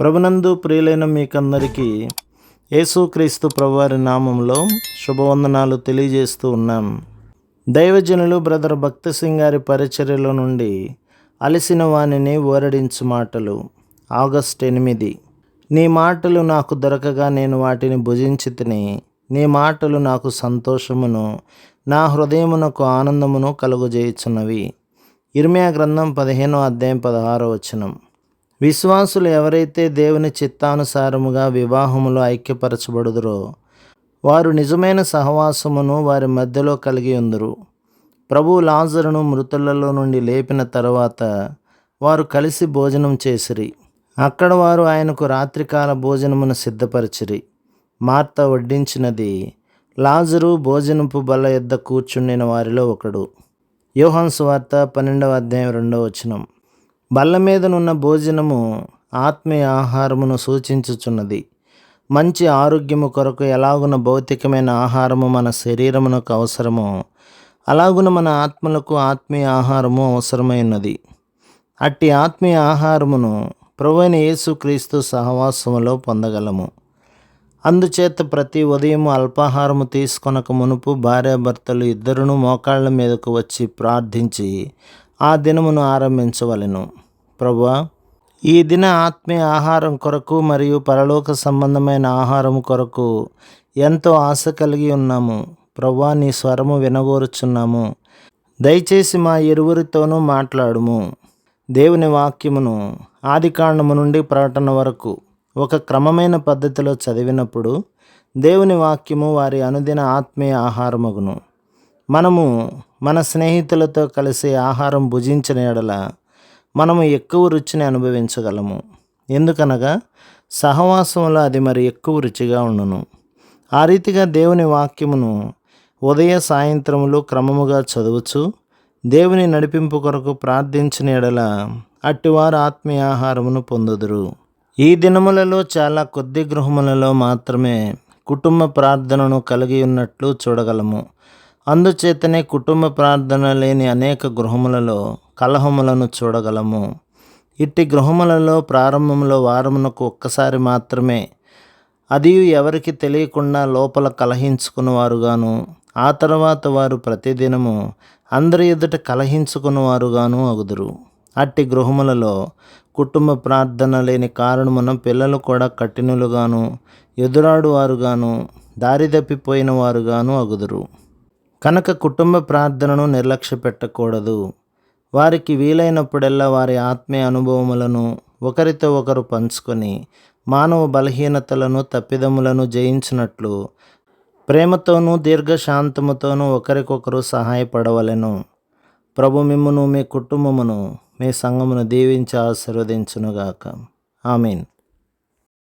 ప్రభునందు ప్రియులైన మీకందరికీ యేసుక్రీస్తు ప్రభువారి నామంలో శుభవందనాలు తెలియజేస్తూ ఉన్నాం. దైవజనులు బ్రదర్ భక్త సింగ్ గారి పరిచర్యలో నుండి అలసిన వానిని ఓరడించు మాటలు ఆగస్ట్ ఎనిమిది. నీ మాటలు నాకు దొరకగా నేను వాటిని భుజించి తిని నీ మాటలు నాకు సంతోషమును నా హృదయమునకు ఆనందమును కలుగజేయుచున్నవి. ఇర్మియా గ్రంథం పదిహేనో అధ్యాయం పదహారో వచనం. విశ్వాసులు ఎవరైతే దేవుని చిత్తానుసారముగా వివాహములో ఐక్యపరచబడుదురో వారు నిజమైన సహవాసమును వారి మధ్యలో కలిగి ఉందరు. ప్రభు లాజరును మృతులలో నుండి లేపిన తర్వాత వారు కలిసి భోజనం చేసిరి. అక్కడ వారు ఆయనకు రాత్రికాల భోజనమును సిద్ధపరిచిరి. మార్త వడ్డించినది లాజరు భోజనపు బల్ల యొద్ద కూర్చుండిన వారిలో ఒకడు. యోహాన్స్ వార్త పన్నెండవ అధ్యాయం రెండవ వచనం. బల్ల మీదనున్న భోజనము ఆత్మీయ ఆహారమును సూచించుచున్నది. మంచి ఆరోగ్యము కొరకు ఎలాగున భౌతికమైన ఆహారము మన శరీరమునకు అవసరమో అలాగున మన ఆత్మలకు ఆత్మీయ ఆహారము అవసరమైనది. అట్టి ఆత్మీయ ఆహారమును ప్రభువైన యేసుక్రీస్తు సహవాసములో పొందగలము. అందుచేత ప్రతి ఉదయము అల్పాహారము తీసుకొనక మునుపు భార్యాభర్తలు ఇద్దరును మోకాళ్ళ మీదకు వచ్చి ప్రార్థించి ఆ దినమును ఆరంభించవలెను. ప్రభువా ఈ దిన ఆత్మీయ ఆహారం కొరకు మరియు పరలోక సంబంధమైన ఆహారం కొరకు ఎంతో ఆశ కలిగి ఉన్నాము. ప్రభువా నీ స్వరము వినగోరుచున్నాము. దయచేసి మా ఇరువురితోనూ మాట్లాడుము. దేవుని వాక్యమును ఆదికాండము నుండి ప్రకటన వరకు ఒక క్రమమైన పద్ధతిలో చదివినప్పుడు దేవుని వాక్యము వారి అనుదిన ఆత్మీయ ఆహారమగును. మనము మన స్నేహితులతో కలిసి ఆహారం భుజించిన ఎడల మనము ఎక్కువ రుచిని అనుభవించగలము. ఎందుకనగా సహవాసంలో అది మరి ఎక్కువ రుచిగా ఉండును. ఆ రీతిగా దేవుని వాక్యమును ఉదయ సాయంత్రములు క్రమముగా చదువుచు దేవుని నడిపింపు కొరకు ప్రార్థించిన ఎడల అట్టివారు ఆత్మీయ ఆహారమును పొందుదురు. ఈ దినములలో చాలా కొద్ది గృహములలో మాత్రమే కుటుంబ ప్రార్థనను కలిగి ఉన్నట్లు చూడగలము. అందుచేతనే కుటుంబ ప్రార్థన లేని అనేక గృహములలో కలహములను చూడగలము. ఇట్టి గృహములలో ప్రారంభంలో వారమునకు ఒక్కసారి మాత్రమే. అది ఎవరికి తెలియకుండా లోపల కలహించుకున్నవారుగాను ఆ తర్వాత వారు ప్రతిదినము అందరి ఎదుట కలహించుకున్నవారుగాను అగుదురు. అట్టి గృహములలో కుటుంబ ప్రార్థన లేని కారణమున పిల్లలు కూడా కఠినులుగాను ఎదురాడు వారుగాను దారి తప్పిపోయిన వారుగాను అగుదురు. కనుక కుటుంబ ప్రార్థనను నిర్లక్ష్య పెట్టకూడదు వారికి వీలైనప్పుడల్లా వారి ఆత్మీయ అనుభవములను ఒకరితో ఒకరు పంచుకొని మానవ బలహీనతలను తప్పిదములను జయించినట్లు ప్రేమతోనూ దీర్ఘశాంతముతోనూ ఒకరికొకరు సహాయపడవలెను. ప్రభు మిమ్మును మీ కుటుంబమును మీ సంఘమును దీవించి ఆశీర్వదించునుగాక. ఆమెన్.